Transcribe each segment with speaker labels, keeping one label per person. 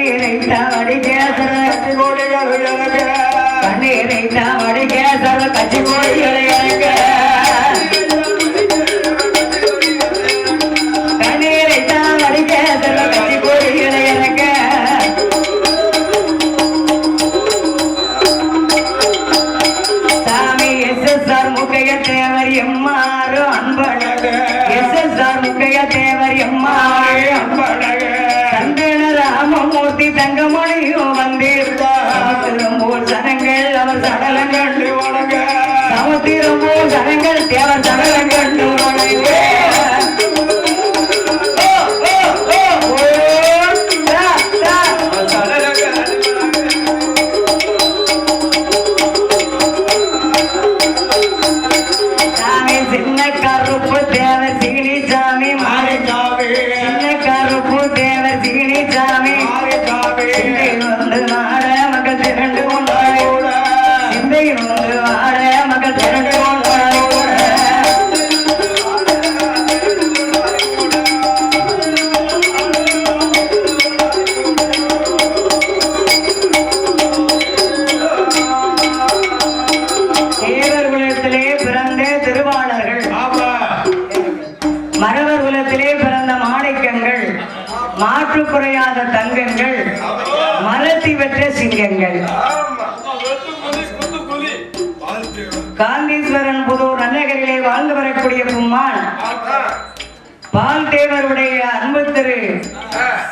Speaker 1: கணேசனும் கண்ணீரை தாடி கேசர
Speaker 2: கோடிகள் எனக்கு
Speaker 1: கண்ணீரை தாடி கேசர கட்சி கோடிகளை இறங்க தேவர் சடலங்கள்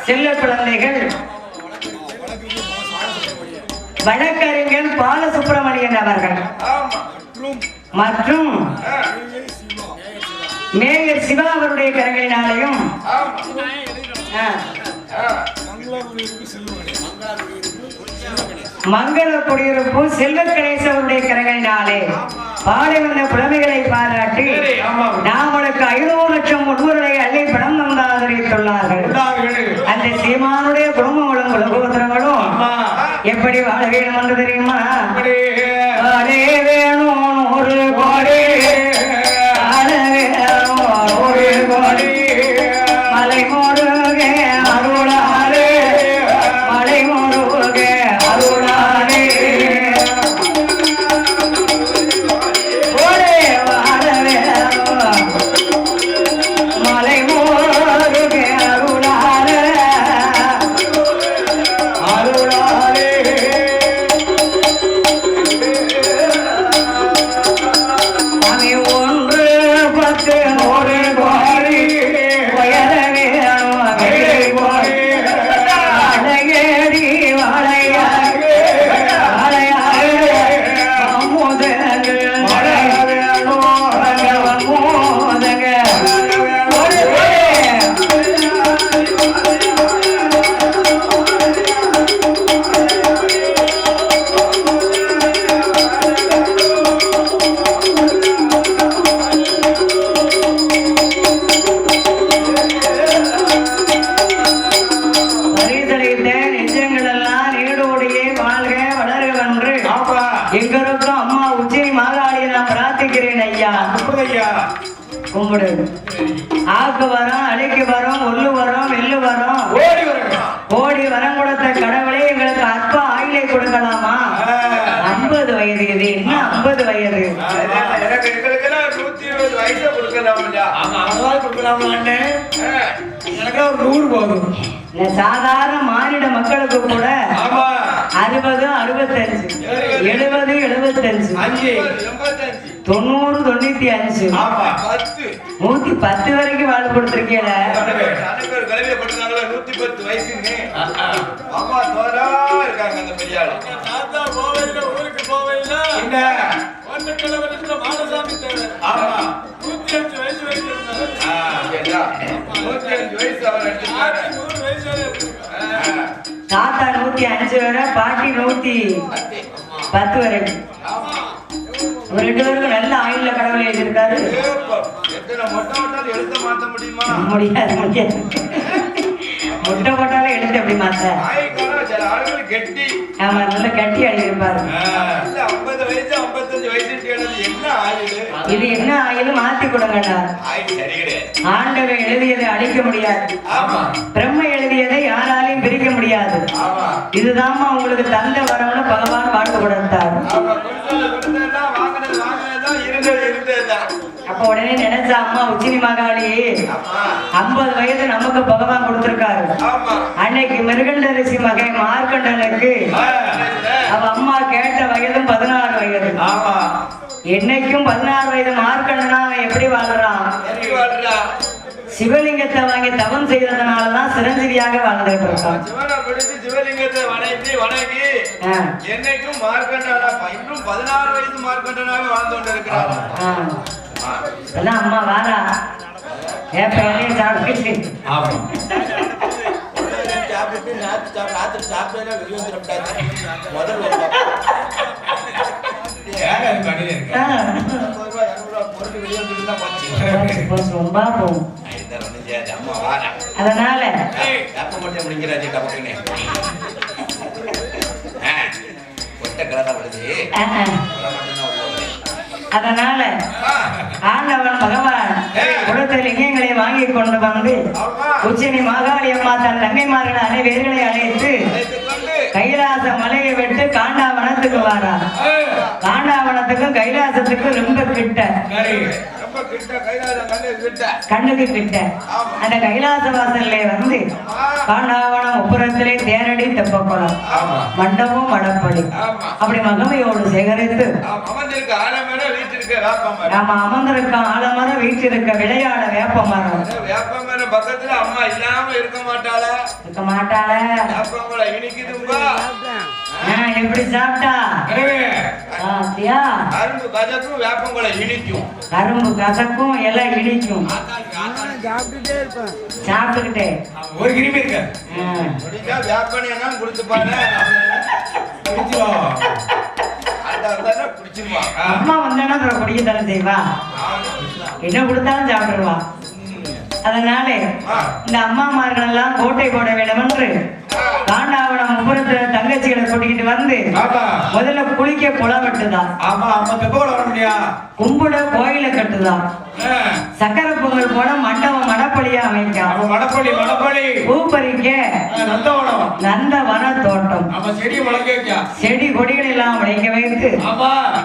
Speaker 1: செல்ல குழந்தைகள். வழக்கறிஞர் பாலசுப்பிரமணியன் அவர்கள். மற்றும் மேயர் சிவா அவருடைய கரங்களினாலையும் மங்கள குடியிருப்பு செல்வ கணேசவருடைய கரங்களினாலே பாடி வந்த புலமைகளை பாராட்டி நாமளுக்கு ஐநூறு லட்சம் முன்னுரை அள்ளி பணம் தந்து எப்படி வாழ வேண்டும் என்று தெரியுமா? வாழே வேணும் ஒரு கோடி. ஐம்பது வயது. இந்த சாதாரண மானிட மக்களுக்கு கூட அறுபது அறுபத்தஞ்சு. எழுபது. எழுபத்தஞ்சு. தொண்ணூறு தொண்ணூத்தி அஞ்சு. நூத்தி பத்து வரைக்கும் வாழ் கொடுத்துருக்கீல
Speaker 2: நூத்தி பத்து வயசுன்னு. அம்மா தோரா இருக்காங்க அந்த பெரியாள்
Speaker 3: தாத்தா தேவர்
Speaker 2: ஆமா.
Speaker 3: நூத்தி அஞ்சு வயசு வரைக்கும் இருந்தாரு.
Speaker 2: ஆ, கேட்டா? நூத்தி அஞ்சு வயசு அவர் எடுத்துட்டாரு
Speaker 3: நூறு வயசு வரை இருக்கு
Speaker 1: தாத்தா நூத்தி அஞ்சு வரை பாட்டி நூத்தி பத்து வரைக்கும் ஒரு ரெண்டு பேருக்கும் நல்ல ஆயுள்ல கடவுளை எழுதியிருக்காரு.
Speaker 2: எத்தனை மொட்டை மொட்டாலும் எழுத மாத்த முடியுமா?
Speaker 1: முடியாது முடியாது. முட்டை போட்டாலும் எடுத்து எப்படி மாத்த? ஆமா நல்லா கட்டி அழியிருப்பாரு இது என்ன ஆயிலும் மாத்தி
Speaker 2: கிடையாது
Speaker 1: ஆண்டவன் எழுதியதை அழிக்க முடியாது. பிரம்ம எழுதியதை யாராலையும் இதுதாம்மா உங்களுக்கு தந்த வரம்னு பகவான் வாழ்த்து கொடுத்தார். அப்ப உடனே நினைச்ச அம்மா உச்சினி மகாளி. ஐம்பது வயது நமக்கு பகவான் கொடுத்திருக்காரு. அன்னைக்கு மிருகண்டரிசி மகன் மார்க்கண்டனுக்கு. அவ அம்மா கேட்ட வயதும் பதினாறு வயது. என்னைக்கும் பதினாறு வயது மார்க்கண்டனா அவன் எப்படி வாழ்றான்? சிவலிங்கத்தை வாங்கி தவம் செய்ததுனாலதான் சிரஞ்சீவியாக வாழ்ந்துட்டு இருக்கான்.
Speaker 2: சிவனை பிடிச்சு சிவலிங்கத்தை வணங்கி வணங்கி என்னைக்கும் மார்க்கண்டனா இன்னும் பதினாறு வயசு மார்க்கண்டனாவே வாழ்ந்து கொண்டிருக்கிறார்
Speaker 1: எல்லாம் அம்மா வாரா ஏன் பையனையும் சாப்பிட்டு
Speaker 2: ஆமா
Speaker 4: சாப்பிட்டு நேத்து சாப்பிட்டு ராத்திரி சாப்பிட்டா வெளியே வந்துடக்கூடாது முதல் ஒரு
Speaker 2: ஏங்க அது பண்ணிட்டு இருக்கு
Speaker 1: ஆ.
Speaker 4: ஐம்பது ரூபா இரநூறுவா பொருள் வெளியே வந்துட்டு தான் போச்சு
Speaker 1: போச்சு, ரொம்ப போகும்
Speaker 2: இந்த ஒண்ணு செய்யாது அம்மா வாடா
Speaker 1: அதனால
Speaker 2: ஒத்த கலரா வருது
Speaker 1: ஆ, ஆ.
Speaker 2: கலர் மட்டும்தான் உள்ள வருது.
Speaker 1: அதனால ஆண்டவன் பகவான் கொடுத்த லிங்கங்களை வாங்கி கொண்டு வந்து. உச்சினி மாகாளி அம்மா தன் தங்கைமார்கள் அனைவர்களை அழைத்து கைலாச மலையை விட்டு காண்டாவனத்துக்கு வாரா காண்டாவனத்துக்கும் கைலாசத்துக்கும் ரொம்ப கிட்ட. கண்ணுக்கு கிட்ட. அந்த கைலாச வாசல்ல வந்து காண்டாவனம் உப்புறத்திலே தேரடி தெப்பக்குளம்.
Speaker 2: ஆமா.
Speaker 1: மண்டபம் மடப்படி.
Speaker 2: ஆமா.
Speaker 1: அப்படி மகமையோடு சேகரித்து நாம அமர்ந்திருக்க ஆலமரம் வீட்டிருக்க விளையாட வேப்ப மரம்
Speaker 2: பக்கத்துல அம்மா இல்லாம இருக்க மாட்டாளா?
Speaker 1: இருக்க மாட்டாள. ஆ, எப்படி சாப்பிட்டா? ஆத்தியா
Speaker 2: அரும்பு கதக்கும் வேப்பங்குளம் இனிக்கும்
Speaker 1: கரும்பு கசக்கும் எல்லாம் இனிக்கும் சாப்பிட்டுக்கிட்டே.
Speaker 3: ஒரு கிருமி இருக்க.
Speaker 2: முடிஞ்சா வேப்பனை என்ன கொடுத்து பாரு.
Speaker 1: அம்மா வந்தானா அப்புறம் குடிக்க தானே செய்வா என்ன கொடுத்தாலும் சாப்பிடுவா அதனால இந்த அம்மாமார்கள் எல்லாம் கோட்டை போட வேண்டும் என்று காண்டாவனம் முப்புறத்துல தங்கச்சிகளை கூட்டிக்கிட்டு வந்து முதல்ல குளிக்க குளம் வெட்டுதான்
Speaker 3: ஆமா ஆமா தெப்போட வர முடியா?
Speaker 1: கும்பிட கோயில கட்டுதான். சக்கரை பொங்கல் போட மண்டபம் மடப்படியா அமைக்கும்
Speaker 3: அவன் மடப்பள்ளி மடப்பள்ளி.
Speaker 1: பூ பறிக்க
Speaker 3: நந்தவனம்.
Speaker 1: நந்தவன தோட்டம்
Speaker 3: செடி முளைக்க
Speaker 1: கொடிகள் எல்லாம் வைக்க வைத்து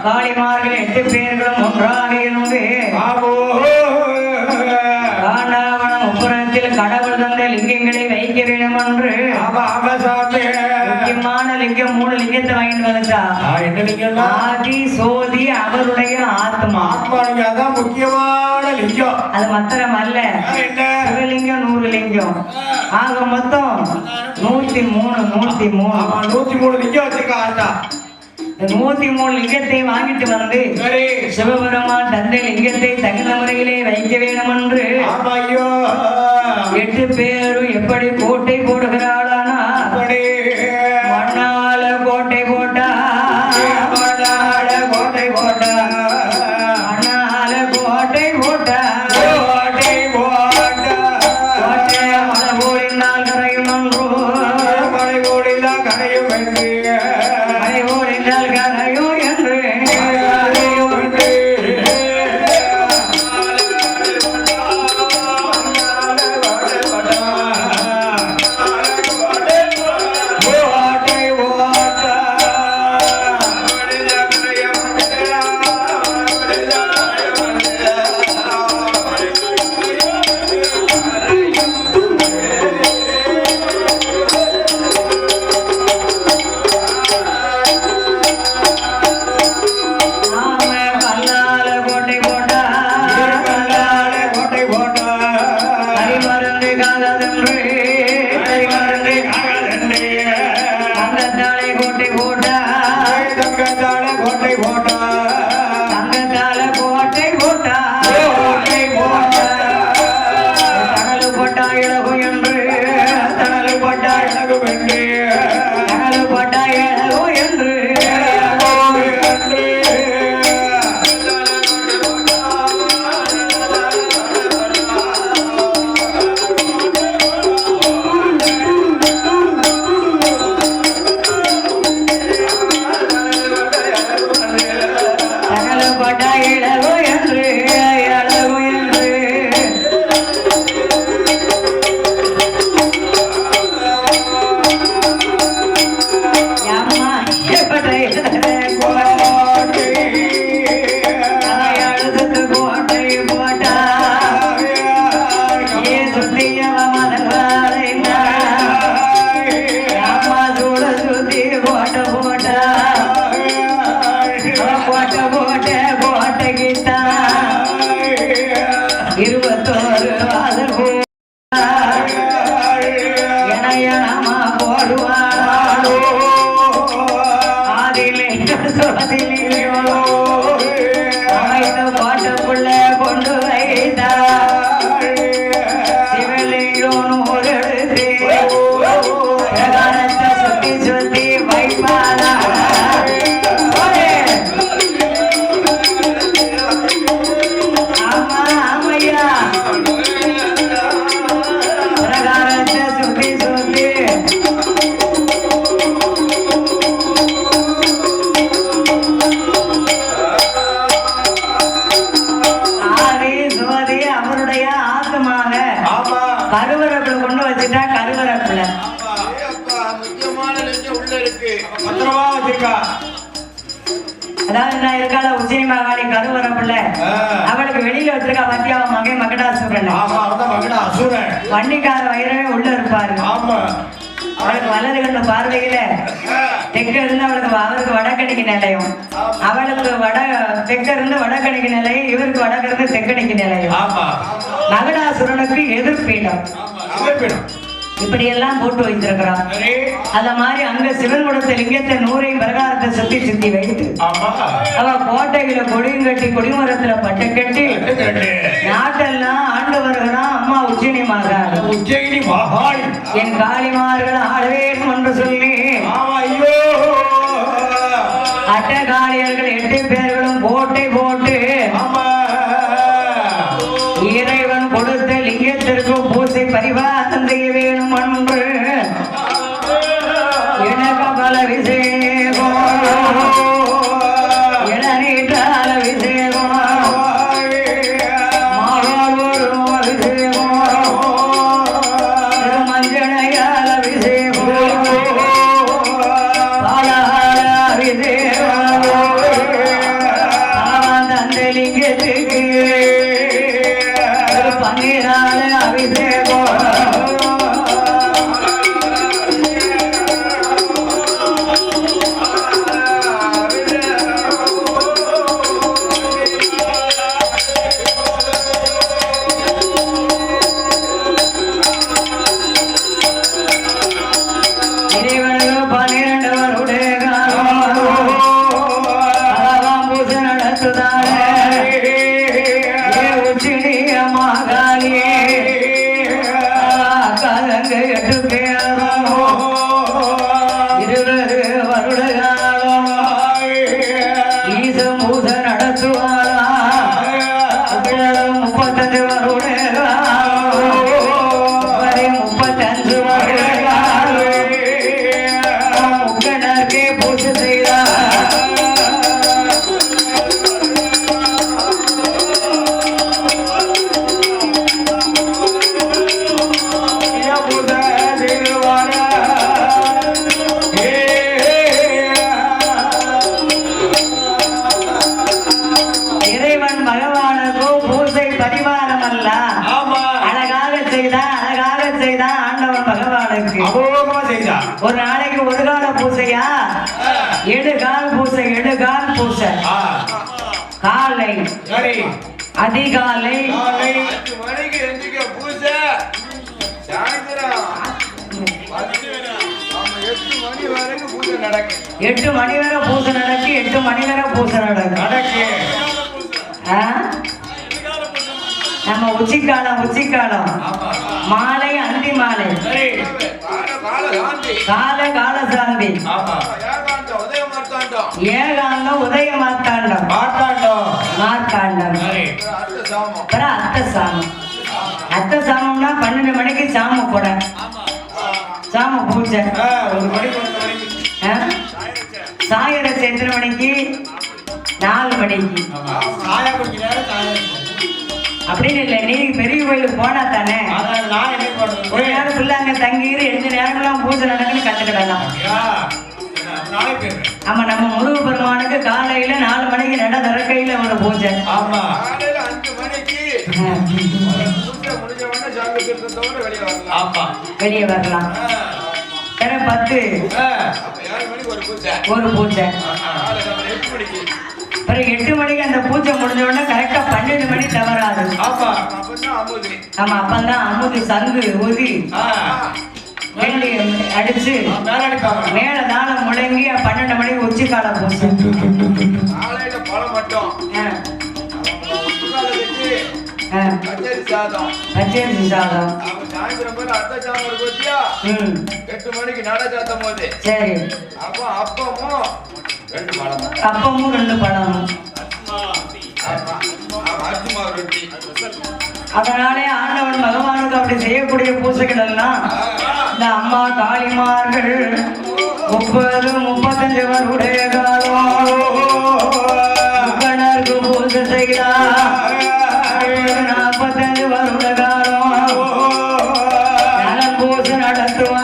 Speaker 1: காளிமார்கள் எட்டு பேர்களும் ஒன்றாக இருந்து உப்புறத்தில் கடவுள் தந்த லிங்கங்களை வைக்க வேண்டும் என்று முக்கியமான லிங்கம் மூணு லிங்கத்தை வாங்கிட்டு வந்துட்டா. ஆதி சோதி அவருடைய ஆத்மா.
Speaker 3: அதான் முக்கியமான லிங்கம்.
Speaker 1: அது மாத்திரம் அல்ல சிவலிங்கம் நூறு லிங்கம் ஆக மொத்தம் நூத்தி மூணு நூத்தி மூணு.
Speaker 3: நூத்தி மூணு லிங்கம் வச்சிருக்கா ஆத்தா.
Speaker 1: நூத்தி மூணு லிங்கத்தை வாங்கிட்டு வந்து சிவபெருமான் தந்தை லிங்கத்தை தகுந்த முறையிலே வைக்க வேண்டும் என்று எட்டு பேரும் எப்படி கோட்டை போடுகிறாளானா? மண்ணால கோட்டை போட்டா? மண்ணால கோட்டை போட்டா? மண்ணால கோட்டை போட்டா?
Speaker 3: கோட்டை போட்டா.
Speaker 1: கோட்டை மலை ஓடினால் கரையும்
Speaker 3: மலை ஓடிலாம் கரையும் என்று. கூட்டி போட்டா
Speaker 1: இருப்பாரு
Speaker 3: ஆமா.
Speaker 1: அவளுக்கு வலது கண்ணு பார்வையில தெற்க இருந்து அவளுக்கு அவருக்கு வடக்கணிக்கு நிலையம். அவளுக்கு வட தெற்க இருந்து வடக்கணிக்கு நிலையம் இவருக்கு வடக்கு இருந்து நிலையம்.
Speaker 3: ஆமா.
Speaker 1: மகடாசுரனுக்கு எதிர்ப்பீடம்.
Speaker 3: சிவப்பிடம்
Speaker 1: இப்படி எல்லாம் போட்டு வைத்திருக்கிறான் அத மாதிரி அங்க சிவன் கொடுத்த லிங்கத்தை நூறையும் பிரகாரத்தை சுத்தி சுத்தி வைத்து அவ கோட்டையில கொடியும் கட்டி கொடிமரத்துல பட்டு கட்டி நாட்டெல்லாம் ஆண்டு வருகிறான் அம்மா உச்சினி மகாள்
Speaker 3: உஜ்ஜயினி மகாள்.
Speaker 1: என் காளிமார்கள் ஆளவேணும் என்று சொல்லி அட்டகாளியர்கள் எட்டு பேர்களும் கோட்டை போட்டு
Speaker 3: ஆமா.
Speaker 2: சாயந்தரம். பத்து ஆமா, எட்டு மணி
Speaker 1: வரை பூசை நடக்கு எட்டு மணி வரை பூசை நடக்கும்
Speaker 3: நடக்கு?
Speaker 1: நம்ம உச்சிக்காலம் உச்சிக்காலம். மாலை அந்தி மாலை.
Speaker 2: கால கால
Speaker 1: கால கால சாந்தி.
Speaker 3: மாட்டாண்டோம்
Speaker 1: மார்த்தாண்டம்.
Speaker 3: சரி
Speaker 2: அடுத்த சாமம்
Speaker 1: அப்புறம் அத்த சாமம். அத்த சாமம்னா பன்னெண்டு மணிக்கு சாம கூட சாம பூஜை.
Speaker 3: ஒரு மணிக்கு?
Speaker 1: சாயரசு எத்தனை மணிக்கு நாலு மணிக்கு. அப்படின்னு இல்லை நீ பெரிய கோயிலுக்கு போனா தானே? ஒரு நேரம் பிள்ளைங்க தங்கிரு எந்த நேரம்லாம் பூஜை நடக்குன்னு கத்துக்கிடலாம். ஆமா நம்ம முருக பெருமானுக்கு காலையில நாலு மணிக்கு நட திறக்கையில ஒரு பூஜை.
Speaker 3: ஆமா. ஆமா.
Speaker 1: வெளியே வரலாம். பத்து.
Speaker 2: ஒரு பூஜை.
Speaker 1: பிறகு எட்டு மணிக்கு அந்த பூஜை முடிஞ்ச உடனே கரெக்டா பன்னெண்டு மணி தவறாது.
Speaker 3: ஆமா.
Speaker 2: அப்பதான் அமுதி.
Speaker 1: ஆமா அப்பந்தான் அமுது சங்கு ஒதி வேண்டி அடிச்சு
Speaker 3: மேல
Speaker 1: தாளம் முழங்கி பன்னெண்டு மணிக்கு உச்சி காலம் பூசு
Speaker 2: காலையில பழம் மட்டும்
Speaker 1: ஆ,
Speaker 2: முன்னால வச்சு
Speaker 1: ஆ,
Speaker 2: பச்சரி சாதம்
Speaker 1: பச்சரிசி சாதம்
Speaker 2: சாயந்தரம் போய் அத்தை சாதம்
Speaker 1: ம்
Speaker 2: எட்டு மணிக்கு நட சாத்தும் போது
Speaker 1: சரி
Speaker 2: அப்போ அப்பமும் ரெண்டு பழம்
Speaker 1: அப்பமும் ரெண்டு
Speaker 2: அரிசி மாவு ரொட்டி
Speaker 1: அதனாலே ஆண்டவன் பகவானுக்கு அப்படி செய்யக்கூடிய பூசைகள் எல்லாம் இந்த அம்மா காளிமார்கள் முப்பது முப்பத்தஞ்சு வருடைய காலம் பூஜை செய்தார் நாற்பத்தஞ்சு வருட காலம். நலம் பூஜை நடத்துவார்.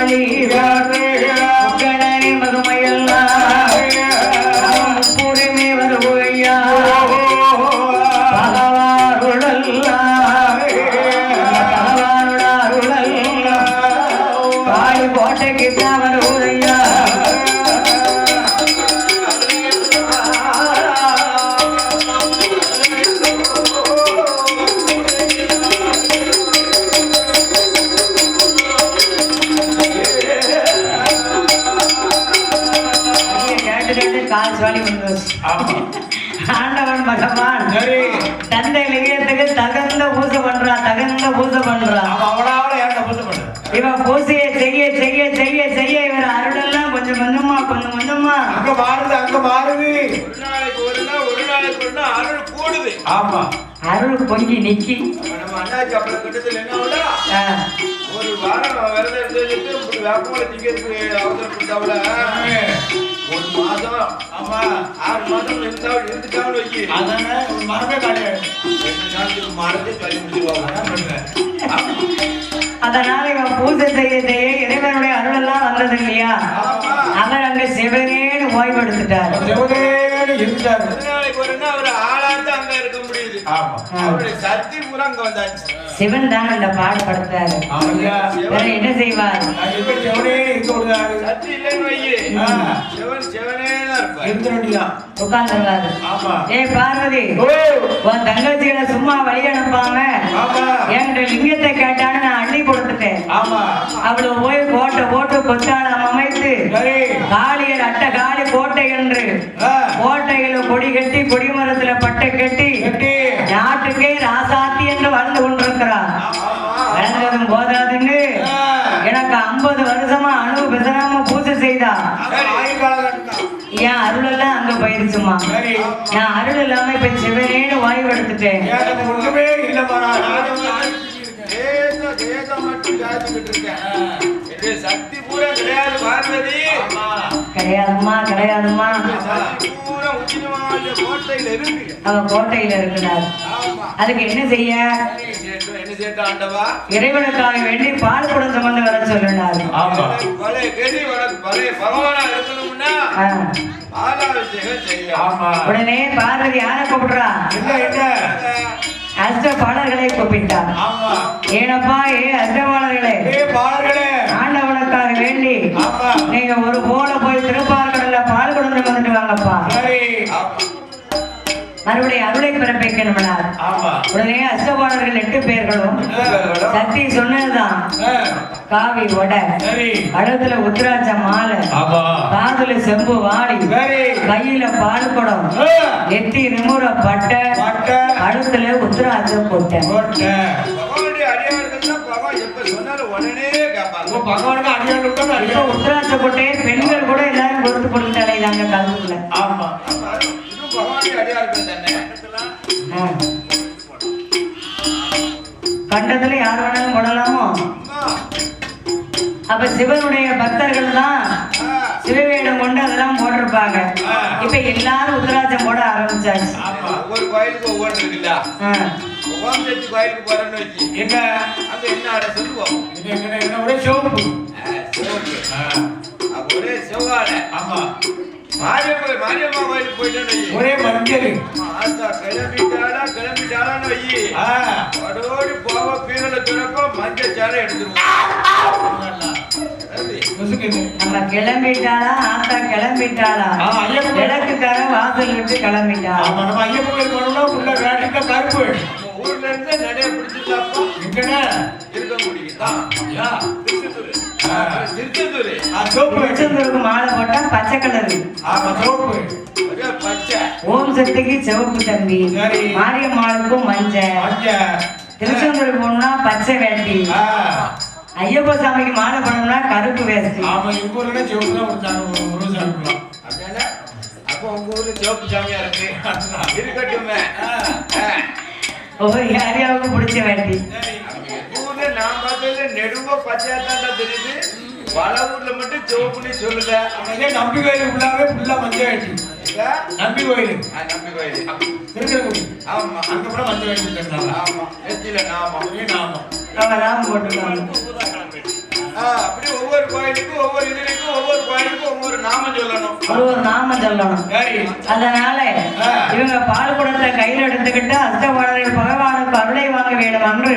Speaker 3: Bye.
Speaker 2: ஒரு நாளைக்கு ஒரு நாள் ஒரு நாளைக்கு ஒரு நாள் அருள் கூடுது.
Speaker 3: ஆமா.
Speaker 1: அருள் பொங்கி நிக்கி.
Speaker 2: நம்ம அண்ணாச்சி அப்புறம் கிட்டத்தில் என்ன ஒரு வாரம் விரதம் இருந்துட்டு இப்படி வேப்பமலை திங்கிறதுக்கு அவசரப்பட்டாவில ஒரு மாதம்
Speaker 3: ஆமா
Speaker 2: ஆறு மாதம் இருந்தா இருந்துட்டான்னு வைக்கி
Speaker 3: அதானே ஒரு மரமே கிடையாது
Speaker 2: ரெண்டு நாளைக்கு மறந்து சொல்லி முடிச்சுவாங்க
Speaker 1: அதனால இவன் பூஜை செய்ய செய்ய இறைவனுடைய அருளெல்லாம் வந்தது இல்லையா. அவர் அங்க சிவனேன்னு ஓய்வெடுத்துட்டார்.
Speaker 3: இருந்தாரு
Speaker 2: ஒரு ஆளாந்து அங்க இருக்க முடியுது.
Speaker 3: ஆமா.
Speaker 2: அவருடைய சக்தி பூரா அங்க வந்தாச்சு.
Speaker 1: சிவன் தான் அந்த பாடுபடுத்தாரு. என்ன செய்வார்?
Speaker 2: சக்தி இல்லைன்னு வையி. சிவன் சிவனே
Speaker 1: உட்கார்ந்துருவாரு.
Speaker 3: ஆமா.
Speaker 1: ஏய் பார்வதி
Speaker 3: ஓ.
Speaker 1: உன் தங்கச்சிகளை சும்மா வழி அனுப்பாம
Speaker 3: ஆமா.
Speaker 1: என்கிட்ட லிங்கத்தை கேட்டான்னு நான் அள்ளி அவளை போய் கோட்டை போட்டு கொத்தாளம் அமைத்து காளியர் அட்ட காளி கோட்டை என்று. கோட்டையில கொடி கட்டி கொடிமரத்துல பட்டை கட்டி. நாட்டுக்கே ராசாத்தி என்று வாழ்ந்து கொண்டிருக்கிறார். வளர்ந்ததும் போதாதுன்னு. எனக்கு ஐம்பது வருஷமா அணு பெசராம பூஜை செய்தா என் அருளெல்லாம் அங்க போயிருச்சுமா நான் அருள் இல்லாம இப்ப சிவனேன்னு வாய்வு எடுத்துட்டேன்.
Speaker 2: மட்டும் காத்துக்கிட்டு இருக்கேன் சக்தி பூரா கிடையாது பார்வதி
Speaker 3: ஆமா
Speaker 1: கிடையாதும்மா கிடையாதும்மா.
Speaker 2: சக்தி பூரா உச்சிதமான கோட்டையில இருக்கு
Speaker 1: கோட்டையில இருக்கிறார். அதுக்கு என்ன செய்ய?
Speaker 2: என்ன சேட்டம் ஆண்டவா
Speaker 1: இறைவனுக்காக வேண்டி பால் குடம் சுமந்து வர சொல்லினார்
Speaker 3: ஆமா
Speaker 2: பழைய பகவானா இருக்கணும்னா செய்யலாம்
Speaker 3: ஆமா.
Speaker 1: உடனே பார்வதி யாரை கூப்பிடுறா? அஷ்ட பாடல்களை கூப்பிட்டார் ஏனப்பா ஏ அஷ்டபாலர்களே ஆண்டவனுக்காக வேண்டி. நீங்க ஒரு போல போய் திருப்பார்கடல்ல பால் குடம் வந்துட்டு வாங்கப்பா. மறுபடியும் அருளை பிறப்பிக்கணும்னார்
Speaker 3: ஆமா.
Speaker 1: உடனே அஷ்டபாலர்கள் எட்டு பேர்களும் சக்தி சொன்னதுதான். காவி
Speaker 3: சரி.
Speaker 1: கழுத்துல உத்ராட்ச மாலை
Speaker 3: ஆமா.
Speaker 1: காதுல செம்பு
Speaker 3: சரி.
Speaker 1: கையில பால் குடம் நெத்தி நிமுற பட்டை
Speaker 3: பட்டை.
Speaker 1: கழுத்துல உத்ராட்ச கொட்டை
Speaker 3: போட்ட.
Speaker 2: பகவானுடைய அடியார்கள் தான் பகவான் எப்ப சொன்னாலும் உடனே கேட்பாங்க.
Speaker 3: உங்க பகவானுக்கு அடியாள் விட்டா
Speaker 1: இப்ப
Speaker 3: அடியாள்.
Speaker 1: உத்ராட்ச பெண்கள் கூட எல்லாரும் கொடுத்து கொடுத்து அலைதாங்க கழுத்துல
Speaker 3: ஆமா.
Speaker 2: அடியார்கள் தானே.
Speaker 1: கண்டத்துல யார் வேணாலும் கொடலாமோ அப்ப சிவனுடைய பக்தர்கள் தான் சிவவேடம் கொண்டு அதெல்லாம் போட்டிருப்பாங்க. இப்ப எல்லாரும் உத்தராஜம் போட ஆரம்பிச்சாச்சு.
Speaker 2: ஒவ்வொரு கோயிலுக்கு ஒவ்வொன்று இருக்குல்ல. ஓம் சக்தி கோயிலுக்கு போறேன்னு வச்சு.
Speaker 3: என்ன?
Speaker 2: அங்க என்ன ஆட சொல்லுவோம்?
Speaker 3: என்ன ஒரே சிவப்பு.
Speaker 2: ஒரே சிவகாட.
Speaker 3: ஆமா. ஒரே மஞ்சள்
Speaker 2: அம்மா, ஆத்தா கிளம்பிட்டாளா கிளம்பிட்டாளான்னு வை
Speaker 3: ஆ.
Speaker 2: அதோடு போவ பீரல துறப்ப மஞ்சள் சாலை எடுத்துருவோம்
Speaker 1: நம்ம கிளம்பிட்டாளா ஆத்தா கிளம்பிட்டாளா. விளக்குக்கார வாசல் விட்டு கிளம்பிட்டாளா
Speaker 3: நம்ம ஐயப்பன் கோயில் போனோம்னா உள்ள வேட்டில கருப்பு.
Speaker 2: ஊர்ல இருந்து நிறைய பிடிச்சிருந்தாப்பா.
Speaker 3: எங்கண்ணே?
Speaker 1: திருச்செந்தூருக்கு மாலை போட்டா பச்சை கலரு. ஓம் சக்திக்கு சிவப்பு தம்பி. மாரியம்மாளுக்கும் மஞ்சள் திருச்செந்தூருக்கு போகணும்னா பச்சை வேட்டி. ஐயப்ப சாமிக்கு மாலை பண்ணணும்னா கருப்பு வேஷ்டி.
Speaker 3: ஆமா எங்க ஊர்ல சிவப்பு தான் கொடுத்தாங்க ஒரு சாப்பிடலாம்
Speaker 2: அப்படின்னா அப்போ உங்க ஊர்ல சிவப்பு சாமியா இருக்கு. இருக்கட்டுமே ஆ.
Speaker 1: ஒவ்வொரு யாரையாவுக்கும் பிடிச்ச வேட்டி?
Speaker 2: நெடுவ பச்சையா தெரியுது? பல ஊர்ல மட்டும் சிவப்புன்னு சொல்லுத
Speaker 3: அதே நம்பி கோயில் உள்ளாவே ஃபுல்லா மஞ்சள்
Speaker 2: இல்ல?
Speaker 3: நம்பி கோயில்.
Speaker 2: ஆ, நம்பி கோயில். ஆமா
Speaker 3: அங்க கூட மஞ்சள் கொடுத்தாங்க
Speaker 2: ஆமா. நெத்தியில நாமம்.
Speaker 3: நாமம்.
Speaker 1: போட்டுருக்காங்க
Speaker 2: ஆ, அப்படி ஒவ்வொரு கோயிலுக்கும் ஒவ்வொரு இதுலையும் ஒவ்வொரு கோயிலுக்கும் ஒவ்வொரு நாமம் சொல்லணும்.
Speaker 1: ஒரு ஒரு நாமம் சொல்லணும். அதனால. இவங்க பால் குடத்தை கையில் எடுத்துக்கிட்டு அஷ்டபாடல் பகவானுக்கு அருளை வாங்க வேண்டும் என்று?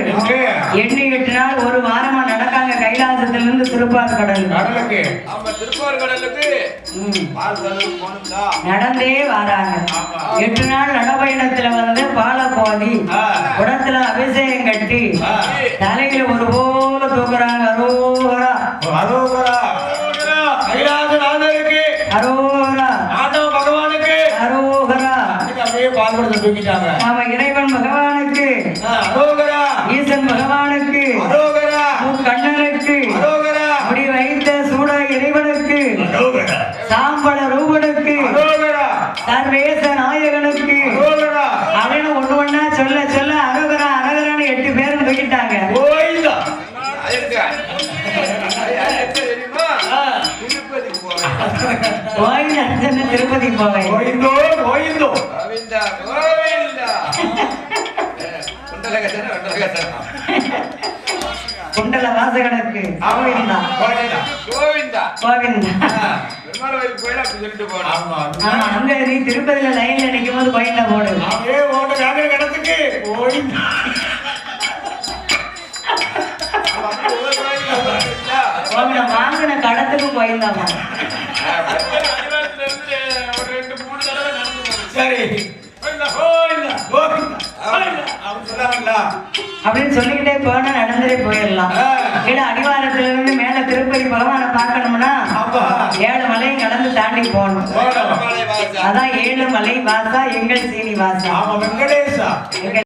Speaker 1: எண்ணி நாள் ஒரு வாரமா நடக்காங்க கைலாசத்திலிருந்து திருப்பார் கடல்
Speaker 2: திருப்பார் கடலுக்கு
Speaker 1: நடந்தே வராங்க. எட்டு நாள் நடபயணத்துல வந்து பாலை திருப்பதி போவேன்
Speaker 3: கோயிந்தோ கோயிந்தோ
Speaker 2: கோவிந்தா கோவிந்தா.
Speaker 1: குண்டல வாசகனுக்கு கோவிந்தா.
Speaker 2: கோவிந்தா
Speaker 1: கோவிந்தா.
Speaker 2: பெருமாள் கோயிலுக்கு போயில அப்படி சொல்லிட்டு போனோம்.
Speaker 3: ஆமா
Speaker 1: அங்க நீ திருப்பதியில லைன்ல நிக்கும் போது போடு.
Speaker 3: கடத்துக்கு கோயிந்தா
Speaker 2: கோயிலுக்கு ஒவ்வொரு இல்ல.
Speaker 1: கோவில வாங்கின கடத்துக்கு கோயிந்தாமா
Speaker 3: சரி.
Speaker 1: அப்படின்னு சொல்லிக்கிட்டே போனா நடந்துட்டே போயிடலாம். கீழே அடிவாரத்துல இருந்து மேல திருப்பதி பகவானை பார்க்கணும்னா
Speaker 3: ஆமா.
Speaker 1: ஏழு மலையும் கடந்து தாண்டி போகணும். அதான் ஏழு மலை வாசா எங்கள் சீனி வாசா
Speaker 3: ஆமா வெங்கடேசா.